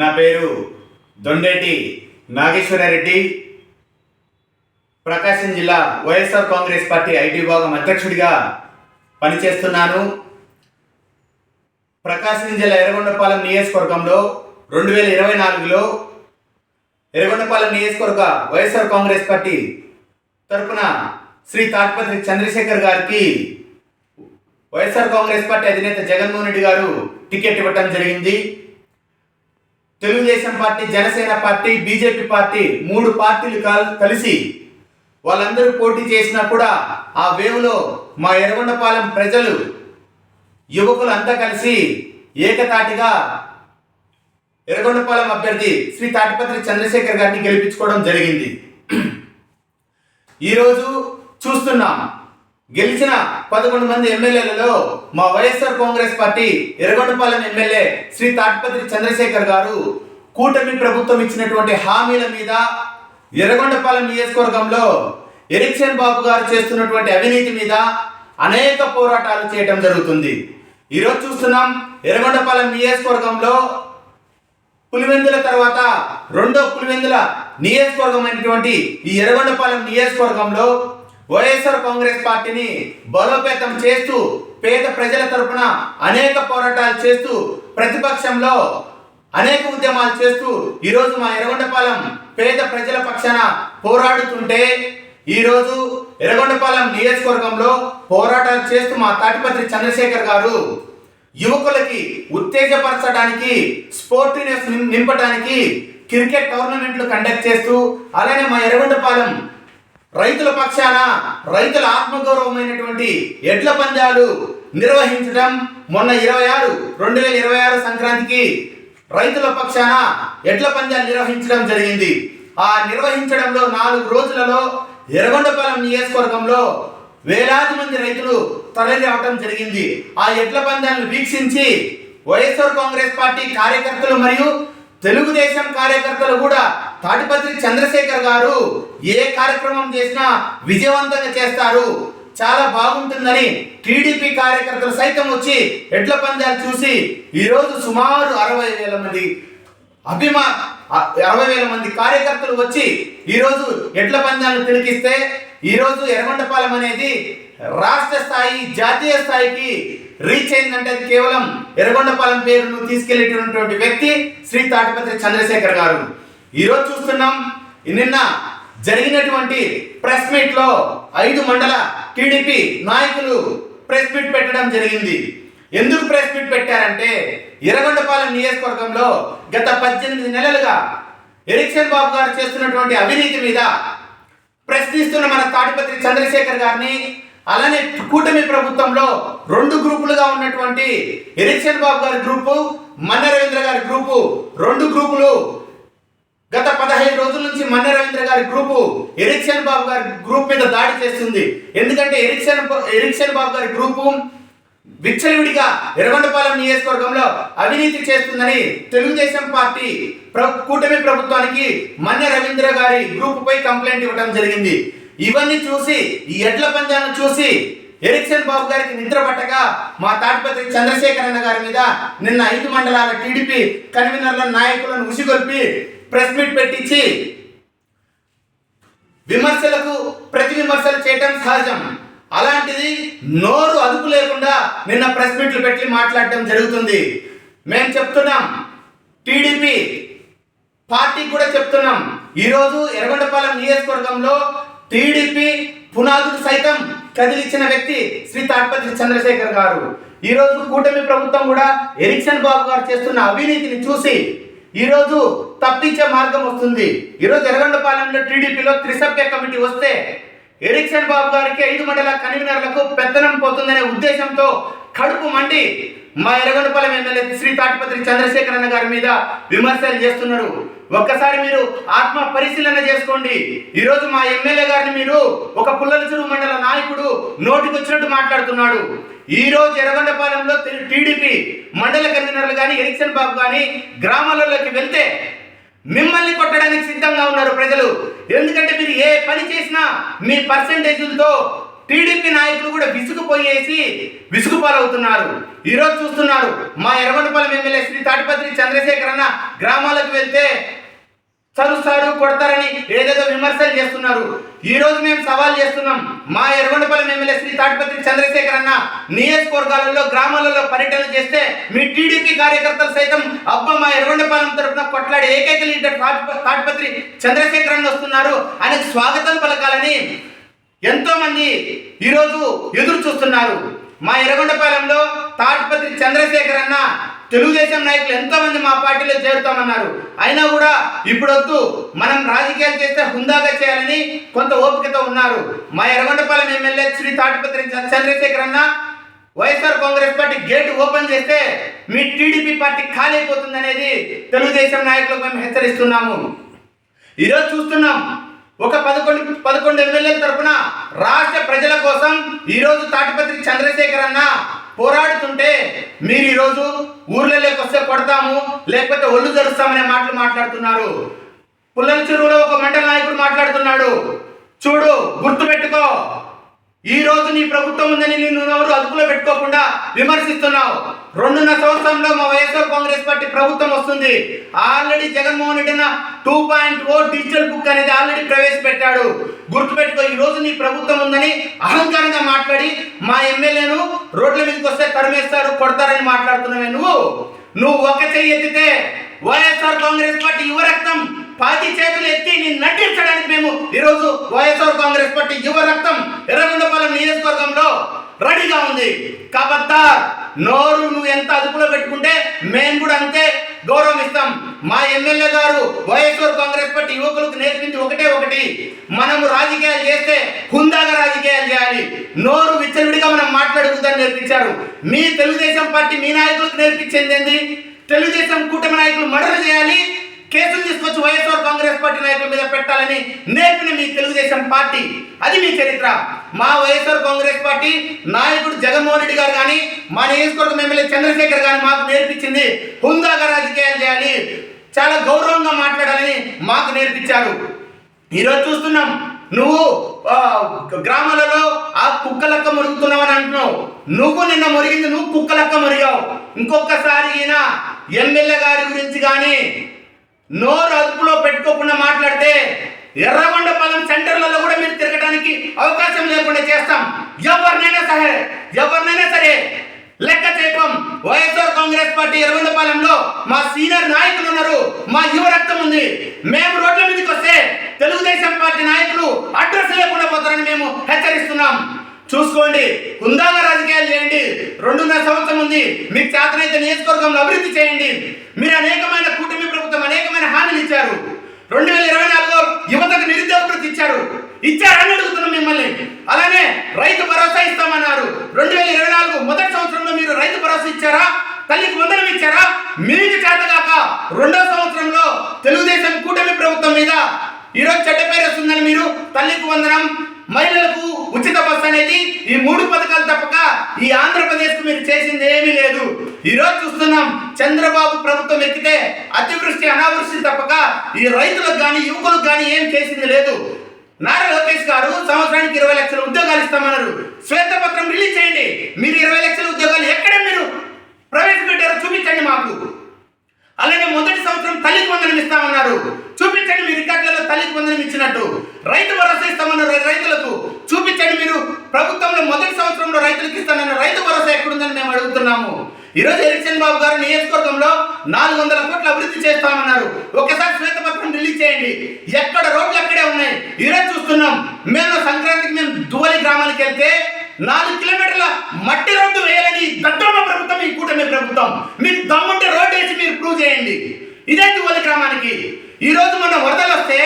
నా పేరు దొండేటి నాగేశ్వరరెడ్డి. ప్రకాశం జిల్లా వైఎస్ఆర్ కాంగ్రెస్ పార్టీ ఐటీ విభాగం అధ్యక్షుడిగా పనిచేస్తున్నాను. ప్రకాశం జిల్లా ఎర్రగొండపాలెం నియోజకవర్గంలో రెండు వేల ఇరవై నాలుగులో ఎర్రగొండపాలెం నియోజకవర్గ వైఎస్ఆర్ కాంగ్రెస్ పార్టీ తరపున శ్రీ తాటిపత్రి చంద్రశేఖర్ గారికి వైఎస్ఆర్ కాంగ్రెస్ పార్టీ అధినేత జగన్మోహన్ రెడ్డి గారు టికెట్ ఇవ్వటం జరిగింది. Telugu Desam party Janasena party BJP party మూడు పార్టీలు కల్- కలిసి వాళ్ళందరూ పోటీ చేసినా కూడా ఆ వేవ్లో మా ఎర్రగొండపాలెం ప్రజలు యువకులు అంతా కలిసి ఏకతాటిగా ఎర్రగొండపాలెం అభ్యర్థి శ్రీ తాటిపత్రి చంద్రశేఖర్ గారిని గెలిపించుకోవడం జరిగింది. ఈరోజు చూస్తున్నాం. గెలిచిన పదకొండు మంది ఎమ్మెల్యేలలో మా YSR Congress party Yerragondapalem MLA Shri Tatiparthi Chandrasekhar గారు కూటమి ప్రభుత్వం ఇచ్చినటువంటి హామీల మీద ఎర్రగొండపాలెం నియోజకవర్గంలో ఎరిక్షన్ బాబు గారు చేస్తున్నటువంటి అవినీతి మీద అనేక పోరాటాలు చేయటం జరుగుతుంది. ఈరోజు చూస్తున్నాం ఎర్రగొండపాలెం నియోజకవర్గంలో పులివెందుల తర్వాత రెండో పులివెందుల నియోజకవర్గం అయినటువంటి ఈ ఎర్రగొండపాలెం నియోజకవర్గంలో వైఎస్ఆర్ కాంగ్రెస్ పార్టీని బలోపేతం చేస్తూ పేద ప్రజల తరపున అనేక పోరాటాలు చేస్తూ ప్రతిపక్షంలో అనేక ఉద్యమాలు చేస్తూ ఈరోజు మా ఎర్రగొండపాలెం పేద ప్రజల పక్షాన పోరాడుతుంటే ఈరోజు ఎర్రగొండపాలెం నియోజకవర్గంలో పోరాటాలు చేస్తూ మా తాటిపత్రి చంద్రశేఖర్ గారు యువకులకి ఉత్తేజపరచడానికి స్పోర్టినెస్ నింపడానికి క్రికెట్ టోర్నమెంట్లు కండక్ట్ చేస్తూ అలానే మా ఎర్రగొండపాలెం రైతుల పక్షాన రైతుల ఆత్మగౌరవమైనటువంటి ఎడ్ల పందాలు నిర్వహించడం మొన్న ఇరవై ఆరు రెండు వేల ఇరవై ఆరు సంక్రాంతికి రైతుల పక్షాన ఎడ్ల పందాలు నిర్వహించడం జరిగింది. ఆ నిర్వహించడంలో నాలుగు రోజులలో ఎర్రగొండపాలెం నియోజకవర్గంలో వేలాది మంది రైతులు తరలిరావటం జరిగింది. ఆ ఎడ్ల పందాలను వీక్షించి వైఎస్ఆర్ కాంగ్రెస్ పార్టీ కార్యకర్తలు మరియు తెలుగుదేశం కార్యకర్తలు కూడా తాటిపత్రి చంద్రశేఖర్ గారు ఏ కార్యక్రమం చేసినా విజయవంతంగా చేస్తారు. చాలా బాగుంటుందని టీడీపీ కార్యకర్తలు సైతం వచ్చి ఎడ్ల పందాలు చూసి ఈరోజు సుమారు అరవై వేల మంది అభిమా అరవై వేల మంది కార్యకర్తలు వచ్చి ఈరోజు ఎడ్ల పందాలను తిరిగిస్తే ఈరోజు ఎర్రగొండపాలెం అనేది రాష్ట్ర స్థాయి జాతీయ స్థాయికి రీచ్ అయిందంటే అది కేవలం ఎర్రగొండపాలెం పేరును తీసుకెళ్ళేటటువంటి వ్యక్తి శ్రీ తాటిపత్రి చంద్రశేఖర్ గారు. ఈరోజు చూస్తున్నాం నిన్న జరిగినటువంటి ప్రెస్ మీట్లో ఐదు మండల టీడీపీ నాయకులు ప్రెస్ మీట్ పెట్టడం జరిగింది. ఎందుకు ప్రెస్ మీట్ పెట్టారంటే ఎర్రగొండపాలెం నియోజకవర్గంలో గత పద్దెనిమిది నెలలుగా ఎరిక్షన్ బాబు గారు చేస్తున్నటువంటి అవినీతి మీద ప్రశ్నిస్తున్న మన తాటిపత్రి చంద్రశేఖర్ గారిని అలానే కూటమి ప్రభుత్వంలో రెండు గ్రూపులుగా ఉన్నటువంటి ఎరిక్షన్ బాబు గారి గ్రూపు మన్న రవీంద్ర గారి గ్రూపు. రెండు గ్రూపులు గత పదహైదు రోజుల నుంచి మన్న రవీంద్ర గారి గ్రూపు ఎరిక్షన్ బాబు గారి గ్రూప్ మీద దాడి చేస్తుంది. ఎందుకంటే ఎరిక్షన్ బా- ఎరిక్షన్ బాబు గారి గ్రూపు విచ్చలవిడిగా ఎర్రగొండపాలెం నియోజకవర్గంలో అవినీతి చేస్తుందని తెలుగుదేశం పార్టీ ప్ర- కూటమి ప్రభుత్వానికి మన్న రవీంద్ర గారి గ్రూపుపై కంప్లైంట్ ఇవ్వడం జరిగింది. ఇవన్నీ చూసి ఈ ఎడ్ల పందాన్ని చూసి ఎరిక్సన్ బాబు గారికి నిద్ర పట్టగా మా తాటిపత్రి చంద్రశేఖర్ అన్న గారి మీద నిన్న ఐదు మండలాల టీడీపీ కన్వీనర్ల నాయకులను ఉసిగొల్పి ప్రెస్ మీట్ పెట్టించి విమర్శలకు ప్రతి విమర్శలు చేయటం సహజం. అలాంటిది నోరు అదుపు లేకుండా నిన్న ప్రెస్ మీట్లు పెట్టి మాట్లాడటం జరుగుతుంది. మేము చెప్తున్నాం టీడీపీ పార్టీకి కూడా చెప్తున్నాం. ఈరోజు ఎర్రగొండపాలెం నియోజకవర్గంలో టీడీపీ పునాదులు సైతం కదిలిచ్చిన వ్యక్తి శ్రీ తాడ్పత్రి చంద్రశేఖర్ గారు. ఈరోజు కూటమి ప్రభుత్వం కూడా ఎరిక్సన్ బాబు గారు చేస్తున్న అవినీతిని చూసి ఈరోజు తప్పించే మార్గం వస్తుంది. ఈరోజు ఎర్రగొండపాలెంలో టీడీపీలో త్రిసభ్య కమిటీ వస్తే ఎరిక్సన్ బాబు గారికి ఐదు మండల కన్వీనర్లకు పెత్తనం పోతుందనే ఉద్దేశంతో కడుపు మండి మా ఎరగనపాలెం ఎమ్మెల్యే శ్రీ తాటిపత్రి చంద్రశేఖర్ అన్న గారి మీద విమర్శలు చేస్తున్నారు. ఒక్కసారి మీరు ఆత్మ పరిశీలన చేసుకోండి. ఈరోజు మా ఎమ్మెల్యే గారిని మీరు ఒక పుల్లల చెరువు మండల నాయకుడు నోటికొచ్చినట్టు మాట్లాడుతున్నాడు. ఈ రోజు ఎర్రగొండపాలెంలో టీడీపీ మండల కన్వీనర్లు కానీ ఎరిక్సన్ బాబు కానీ గ్రామాలలోకి వెళ్తే మిమ్మల్ని కొట్టడానికి సిద్ధంగా ఉన్నారు ప్రజలు. ఎందుకంటే మీరు ఏ పని చేసినా మీ పర్సంటేజ్లతో టీడీపీ నాయకులు కూడా విసుగుపోయేసి విసుగుపాలవుతున్నారు. ఈరోజు చూస్తున్నారు మా ఎర్రగొండపాలెం ఎమ్మెల్యే శ్రీ తాటిపత్రి చంద్రశేఖర్ అన్న గ్రామాలకు వెళ్తే చరుస్తారు కొడతారని ఏదేదో విమర్శలు చేస్తున్నారు. ఈ రోజు మేము సవాల్ చేస్తున్నాం మా ఎర్రగొండపాలెం ఎమ్మెల్యే శ్రీ తాటిపత్రి చంద్రశేఖర్ అన్న నియోజకవర్గాలలో గ్రామాలలో పర్యటన చేస్తే మీ టీడీపీ కార్యకర్తలు సైతం అబ్బ మా ఎర్రగొండపాలెం తరపున కొట్లాడే ఏకైక లీడర్ తాటిపత్రి చంద్రశేఖర్ అన్న వస్తున్నారు. ఆయనకు స్వాగతం పలకాలని ఎంతోమంది ఈరోజు ఎదురు చూస్తున్నారు. మా ఎర్రగొండపాలెంలో తాటిపత్రి చంద్రశేఖర్ అన్న తెలుగుదేశం నాయకులు ఎంతోమంది మా పార్టీలో చేరుతామన్నారు. అయినా కూడా ఇప్పుడొద్దు మనం రాజకీయాలు చేస్తే హుందాగా చేయాలని కొంత ఓపికతో ఉన్నారు. మా ఎర్రగొండపాలెం ఎమ్మెల్యే శ్రీ తాటిపత్రి చంద్రశేఖర్ అన్న YSR Congress party gate open చేస్తే మీ టీడీపీ పార్టీ ఖాళీ అయిపోతుంది అనేది తెలుగుదేశం నాయకులకు మేము హెచ్చరిస్తున్నాము. ఈరోజు చూస్తున్నాం. ఒక పదకొండు పదకొండు ఎమ్మెల్యేల తరపున రాష్ట్ర ప్రజల కోసం ఈరోజు తాటిపత్రి చంద్రశేఖర్ అన్న పోరాడుతుంటే మీరు ఈరోజు ఊర్లలోకి వస్తే కొడతాము లేకపోతే ఒళ్ళు జరుస్తామనే మాటలు మాట్లాడుతున్నారు. పుల్లల చెరువులో ఒక మండల నాయకుడు మాట్లాడుతున్నాడు. చూడు గుర్తు పెట్టుకో ఈ రోజు నీ ప్రభుత్వం ఉందని నిన్ను అదుపులో పెట్టుకోకుండా విమర్శిస్తున్నావు. రెండున్నర సంవత్సరంలో మా వైఎస్ఆర్ కాంగ్రెస్ పార్టీ ప్రభుత్వం వస్తుంది. Already Jaganmohan Reddy two point O digital book అనేది ఆల్రెడీ ప్రవేశపెట్టాడు. గుర్తుపెట్టుకో ఈ రోజు నీ ప్రభుత్వం ఉందని అహంకారంగా మాట్లాడి మా ఎమ్మెల్యేను రోడ్ల మీదకి వస్తే తరిమేస్తారు కొడతారని మాట్లాడుతున్నావే నువ్వు. నువ్వు ఒక చెయ్యి ఎత్తితే వైఎస్ఆర్ కాంగ్రెస్ పార్టీ యువ రక్తం పాతి చేతులు ఎత్తి నిన్ను నటించడానికి మేము ఈరోజు వైఎస్ఆర్ కాంగ్రెస్ పార్టీ యువ రక్తం ఎర్రగొండపాలెం నియోజకవర్గంలో రెడీగా ఉంది. కాబట్టి నోరు నువ్వు ఎంత అదుపులో పెట్టుకుంటే మేము కూడా అంతే గౌరవం ఇస్తాం. మా ఎమ్మెల్యే గారు వైఎస్ఆర్ కాంగ్రెస్ పార్టీ యువకులకు నేర్పించి ఒకటే ఒకటి. మనము రాజకీయాలు చేస్తే హుందాగా రాజకీయాలు చేయాలి. నోరు విచ్చలవిడిగా మనం మాట్లాడుకుందని నేర్పించారు. మీ తెలుగుదేశం పార్టీ మీ నాయకులకు నేర్పించింది ఏంది? తెలుగుదేశం కూటమి నాయకులు మర్డర్ చేయాలి కేసులు తీసుకొచ్చి వైఎస్ఆర్ కాంగ్రెస్ పార్టీ నాయకుల మీద పెట్టాలని నేర్పిన మీ తెలుగుదేశం పార్టీ. అది మీ చరిత్ర. మా వైఎస్ఆర్ కాంగ్రెస్ పార్టీ నాయకుడు జగన్మోహన్ రెడ్డి గారు కానీ మా నియోజకవర్గం ఎమ్మెల్యే చంద్రశేఖర్ గారు మాకు నేర్పించింది. హుందాగా రాజకీయాలు చేయాలి. చాలా గౌరవంగా మాట్లాడాలని మాకు నేర్పించారు. ఈరోజు చూస్తున్నాం. నువ్వు గ్రామాలలో ఆ కుక్కలక్క మురుగుతున్నావని అంటున్నావు. నువ్వు నిన్న మురిగింది నువ్వు కుక్కలక్క మురిగావు. ఇంకొకసారి ఈయన ఎమ్మెల్యే గారి గురించి కానీ నోరు అదుపులో పెట్టుకోకుండా మాట్లాడితే ఎర్రగొండపాలెం సెంటర్లలో కూడా మీరు తిరగడానికి అవకాశం లేకుండా చేస్తాం. ఎవరినైనా సరే ఎవరినైనా సరే లెక్క చేపం వైఎస్ఆర్ కాంగ్రెస్ పార్టీ ఎర్రగొండపాలెంలో మా సీనియర్ నాయకులు ఉన్నారు. మా యువ రక్తం ఉంది. మేము రోడ్ల మీదకి వస్తే తెలుగుదేశం పార్టీ నాయకులు అడ్రస్ లేకుండా పోతారని మేము హెచ్చరిస్తున్నాం. చూసుకోండి హుందాగా రాజకీయాలు చేయండి. రెండున్నర సంవత్సరం ఉంది. మీకు చేతనైతే నియోజకవర్గంలో అభివృద్ధి చేయండి. మీరు అనేకమైన కూటమి ప్రభుత్వం అనేకమైన హామీలు ఇచ్చారు. రెండు వేల ఇరవై నాలుగులో యువతకు నిరుద్యోగ ఇచ్చారు. ఇచ్చారని అడుగుతున్నాం మిమ్మల్ని. అలానే రైతు భరోసా ఇస్తామన్నారు. రెండు వేల ఇరవై నాలుగు మొదటి సంవత్సరంలో మీరు రైతు భరోసా ఇచ్చారా? తల్లికి వందనం ఇచ్చారా? మీకు చేతగాక రెండో సంవత్సరంలో తెలుగుదేశం కూటమి ప్రభుత్వం మీద ఈరోజు చెడ్డ పేరు వస్తుందని మీరు తల్లికి వందనం మహిళలకు ఉచిత బస్సు అనేది ఈ మూడు పథకాలు తప్పక ఈ ఆంధ్రప్రదేశ్కు మీరు చేసింది ఏమీ లేదు. ఈ రోజు చూస్తున్నాం చంద్రబాబు ప్రభుత్వం ఎక్కితే అతివృష్టి అనావృష్టి తప్పక ఈ రైతులకు కానీ యువకులకు కానీ ఏం చేసింది లేదు. నారా లోకేష్ గారు సంవత్సరానికి ఇరవై లక్షల ఉద్యోగాలు ఇస్తామన్నారు. శ్వేతపత్రం రిలీజ్ చేయండి. మీరు ఇరవై లక్షల ఉద్యోగాలు ఎక్కడ మీరు ప్రవేశపెట్టారో చూపించండి మాకు. అలాగే మొదటి సంవత్సరం తల్లికి వందనం ఇస్తామన్నారు. చూపించండి మీ రికార్డులలో తల్లికి వందనం ఇచ్చినట్టు. రైతు భరోసా ఇస్తామన్నారు రైతులకు. చూపించండి మీరు ప్రభుత్వంలో మొదటి సంవత్సరంలో రైతులకు ఇస్తానన్న రైతు భరోసా ఎక్కడుందని మేము అడుగుతున్నాము. ఈరోజు ఎలక్షన్ బాబు గారు నియోజకవర్గంలో నాలుగు వందల కోట్ల అభివృద్ధి చేస్తామన్నారు. ఒకసారి శ్వేతపత్రం రిలీజ్ చేయండి. ఎక్కడ రోడ్లు అక్కడే ఉన్నాయి. ఈరోజు చూస్తున్నాం. మేము సంక్రాంతికి మేము దువలి గ్రామానికి వెళ్తే నాలుగు కిలోమీటర్ల మట్టి రోడ్డు వేయాలని దట్టమ్మ ప్రభుత్వం ఈ కూటమి ప్రభుత్వం. మీరు దమ్ముంటే రోడ్డు వేసి మీరు ప్రూవ్ చేయండి ఇదే దువ్వలి గ్రామానికి? ఈ రోజు మన వరదలు వస్తే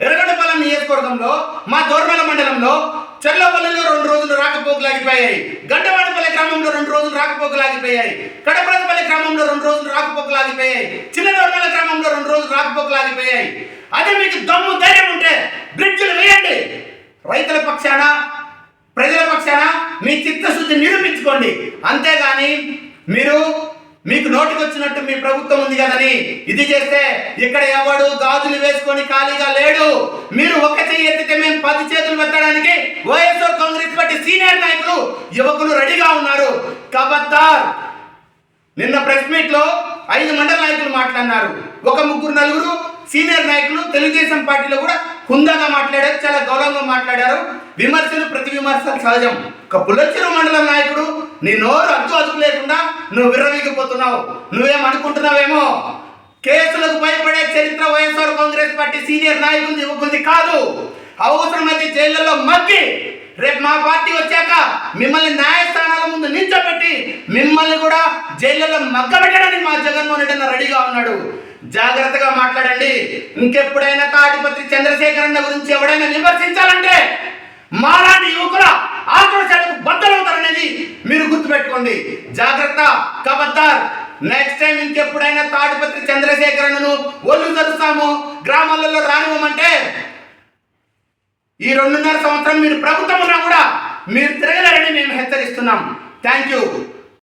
ఎర్రగడ్డపాలెం నియోజకవర్గంలో మా దోర్మల మండలంలో చెర్లపల్లిలో రెండు రోజులు రాకపోకలు ఆగిపోయాయి. గడ్డవాడపల్లి గ్రామంలో రెండు రోజులు రాకపోకలు ఆగిపోయాయి. కడపరపల్లి గ్రామంలో రెండు రోజులు రాకపోకలు ఆగిపోయాయి. చిన్న దోర్మల గ్రామంలో రెండు రోజులు రాకపోకలు ఆగిపోయాయి. అదే మీకు దమ్ము ధైర్యం ఉంటే బ్రిడ్జ్లు వేయండి. రైతుల పక్షాన ప్రజల పక్షాన మీ చిత్తశుద్ధి నిరూపించుకోండి. అంతేగాని మీరు మీకు నోటికి వచ్చినట్టు మీ ప్రభుత్వం ఉంది కదని ఇది చేస్తే ఇక్కడ ఎవడు గాజులు వేసుకొని ఖాళీగా లేడు. మీరు ఒక చెయ్యి ఎత్తితే మేము పది చేతులు పెట్టడానికి వైఎస్ఆర్ కాంగ్రెస్ పార్టీ సీనియర్ నాయకులు యువకులు రెడీగా ఉన్నారు. కబద్దార్. నిన్న ప్రెస్ మీట్లో ఐదు మండల నాయకులు మాట్లాడినారు. ఒక ముగ్గురు నలుగురు సీనియర్ నాయకులు తెలుగుదేశం పార్టీలో కూడా హుందాగా మాట్లాడారు చాలా గౌరవంగా మాట్లాడారు. విమర్శలు ప్రతి విమర్శలు సహజం. ఒక పుల్లచెరు మండలం నాయకుడు నీ నోరు అచ్చు అదుపు లేకుండా నువ్వు విర్రవీగిపోతున్నావు. నువ్వేమనుకుంటున్నావేమో కేసులకు భయపడే చరిత్ర వైఎస్ఆర్ కాంగ్రెస్ పార్టీ సీనియర్ నాయకులు ఇవ్వకుంది కాదు. అవసరమైతే జైళ్ళలో మగ్గి రేపు మా పార్టీ వచ్చాక మిమ్మల్ని న్యాయస్థానాల ముందు నిల్చోబెట్టి మిమ్మల్ని కూడా జైళ్ళలో మగ్గబెట్టడానికి మా జగన్మోహన్ రెడ్డి రెడీగా ఉన్నాడు. జాగ్రత్తగా మాట్లాడండి. ఇంకెప్పుడైనా తాటిపత్రి చంద్రశేఖర్ అన్న గురించి ఎవడైనా విమర్శించాలంటే మాలాంటి యువకుల ఆక్రోశాలకు బద్దలవుతారనేది మీరు పెట్టుకోండి. జాగ్రత్త కబద్దార్. నెక్స్ట్ టైం ఇంకెప్పుడైనా తాడిపత్రి చంద్రశేఖరను ఒళ్ళు తెరుస్తాము గ్రామాలలో రానివ్వమంటే ఈ రెండున్నర సంవత్సరం మీరు ప్రభుత్వం ఉన్నా కూడా మీరు తిరగలరని మేము హెచ్చరిస్తున్నాం. Thank you